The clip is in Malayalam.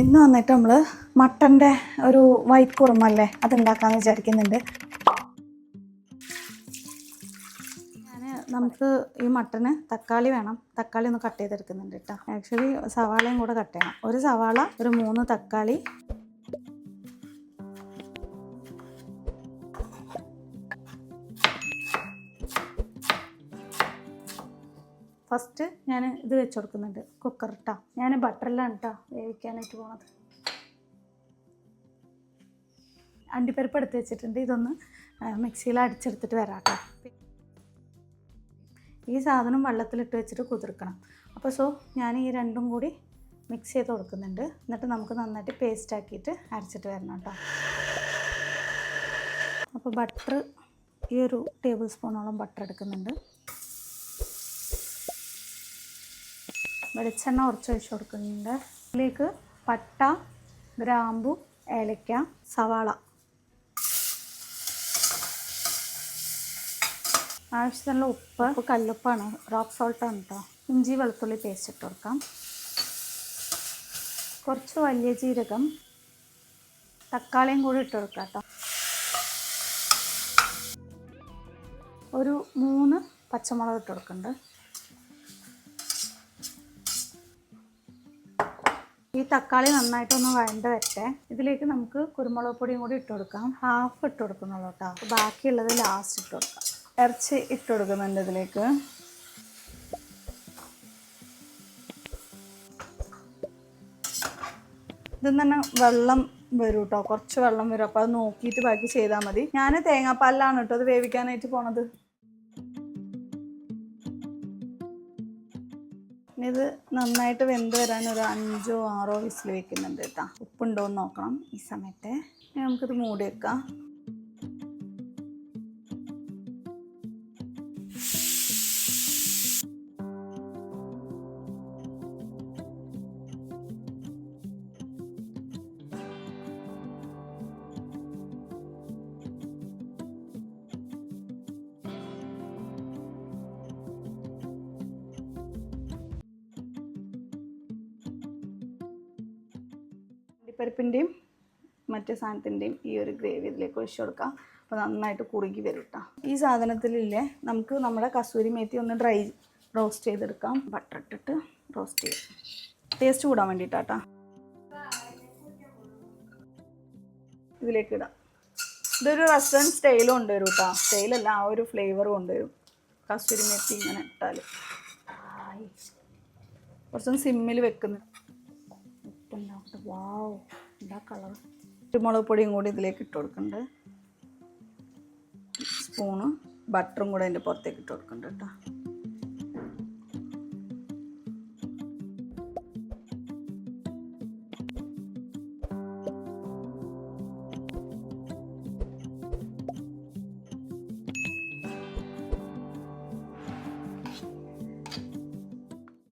ഇന്ന് വന്നിട്ട് നമ്മൾ മട്ടന്റെ ഒരു വൈറ്റ് കുറുമല്ലേ അത് ഉണ്ടാക്കാമെന്ന് വിചാരിക്കുന്നുണ്ട്. ഞാൻ നമുക്ക് ഈ മട്ടന് തക്കാളി വേണം. തക്കാളി ഒന്ന് കട്ട് ചെയ്തെടുക്കുന്നുണ്ട് കേട്ടോ ആക്ച്വലി സവാളയും കൂടെ കട്ട് ചെയ്യണം. ഒരു സവാള ഒരു മൂന്ന് തക്കാളി ഫസ്റ്റ് ഞാൻ ഇത് വെച്ച് കൊടുക്കുന്നുണ്ട്. കുക്കർ ഇട്ടാ ഞാൻ ബട്ടറിലാണ് കേട്ടോ വേവിക്കാനായിട്ട് പോണത്. അണ്ടിപ്പരിപ്പ് എടുത്ത് വെച്ചിട്ടുണ്ട്. ഇതൊന്ന് മിക്സിയിൽ അടിച്ചെടുത്തിട്ട് വരാം കേട്ടോ ഈ സാധനം വെള്ളത്തിലിട്ട് വെച്ചിട്ട് കുതിർക്കണം. അപ്പോൾ സോ ഞാൻ ഈ രണ്ടും കൂടി മിക്സ് ചെയ്ത് കൊടുക്കുന്നുണ്ട്. എന്നിട്ട് നമുക്ക് നന്നായിട്ട് പേസ്റ്റ് ആക്കിയിട്ട് അരച്ചിട്ട് വരണം കേട്ടോ അപ്പോൾ ബട്ടർ ഈ ഒരു ടേബിൾ സ്പൂണോളം ബട്ടർ എടുക്കുന്നുണ്ട്. വെളിച്ചെണ്ണ കുറച്ച് ഒഴിച്ച് കൊടുക്കുന്നുണ്ട്. അതിലേക്ക് പട്ട ഗ്രാമ്പു ഏലക്ക സവാള. ആവശ്യത്തിനുള്ള ഉപ്പ് ഉപ്പ് കല്ലുപ്പാണ്. റോക്ക് സോൾട്ടാണ് കേട്ടോ ഇഞ്ചി വെളുത്തുള്ളി പേസ്റ്റ് ഇട്ട് കൊടുക്കാം. കുറച്ച് വലിയ ജീരകം തക്കാളിയും കൂടി ഇട്ട് കൊടുക്കാം കേട്ടോ ഒരു മൂന്ന് പച്ചമുളക് ഇട്ട് കൊടുക്കുന്നുണ്ട്. ഈ തക്കാളി നന്നായിട്ടൊന്ന് വഴണ്ട് വരട്ടെ. ഇതിലേക്ക് നമുക്ക് കുരുമുളക് പൊടിയും കൂടി ഇട്ട് കൊടുക്കാം. ഹാഫ് ഇട്ട് കൊടുക്കുന്നുള്ളൂ കേട്ടോ ബാക്കിയുള്ളത് ലാസ്റ്റ് ഇട്ട് കൊടുക്കാം. ഇറച്ചി ഇട്ട് കൊടുക്കുന്നുണ്ട് ഇതിലേക്ക്. ഇതിൽ തന്നെ വെള്ളം വരും കേട്ടോ കുറച്ച് വെള്ളം വരും. അപ്പോൾ അത് നോക്കിയിട്ട് ബാക്കി ചെയ്താൽ മതി. ഞാൻ തേങ്ങാപ്പാലിലാണ് കേട്ടോ അത് വേവിക്കാനായിട്ട് പോണത്. ഇത് നന്നായിട്ട് വെന്ത് വരാൻ ഒരു അഞ്ചോ ആറോ വിസിൽ വെക്കുന്നുണ്ട് കേട്ടോ. ഉപ്പുണ്ടോ എന്ന് നോക്കണം ഈ സമയത്ത്. നമുക്കിത് മൂടി വെക്കാം. അണ്ടിപ്പരിപ്പിന്റെയും മറ്റേ സാധനത്തിന്റെയും ഈ ഒരു ഗ്രേവി ഇതിലേക്ക് ഒഴിച്ചു കൊടുക്കാം. അപ്പോൾ നന്നായിട്ട് കുറുകി വരും കേട്ടോ ഈ സാധനത്തിലില്ലേ നമുക്ക് നമ്മുടെ കസൂരി മേത്തി ഒന്ന് ഡ്രൈ റോസ്റ്റ് ചെയ്തെടുക്കാം. ബട്ടർ ഇട്ടിട്ട് റോസ്റ്റ് ചെയ്യാം. ടേസ്റ്റ് കൂടാൻ വേണ്ടിയിട്ടാട്ടാ ഇതിലേക്ക് ഇടാം. ഇതൊരു റെസ്റ്റോറന്റ് സ്റ്റൈലും കൊണ്ടുവരും കേട്ടോ സ്റ്റൈലല്ല ആ ഒരു ഫ്ലേവറും കൊണ്ടുവരും. കസൂരി മേത്തി ഇങ്ങനെ ഇട്ടാൽ കുറച്ചൊന്ന് സിമ്മിൽ വെക്കുന്നു. ഉപ്പുണ്ടാവട്ടെ വാവ് എന്താ കളർ കുരുമുളക് പൊടിയും കൂടി ഇതിലേക്ക് ഇട്ട് കൊടുക്കുന്നുണ്ട് സ്പൂണ് ബട്ടറും കൂടെ അതിന്റെ പുറത്തേക്ക് ഇട്ട് കൊടുക്കുന്നുണ്ട് കേട്ടോ.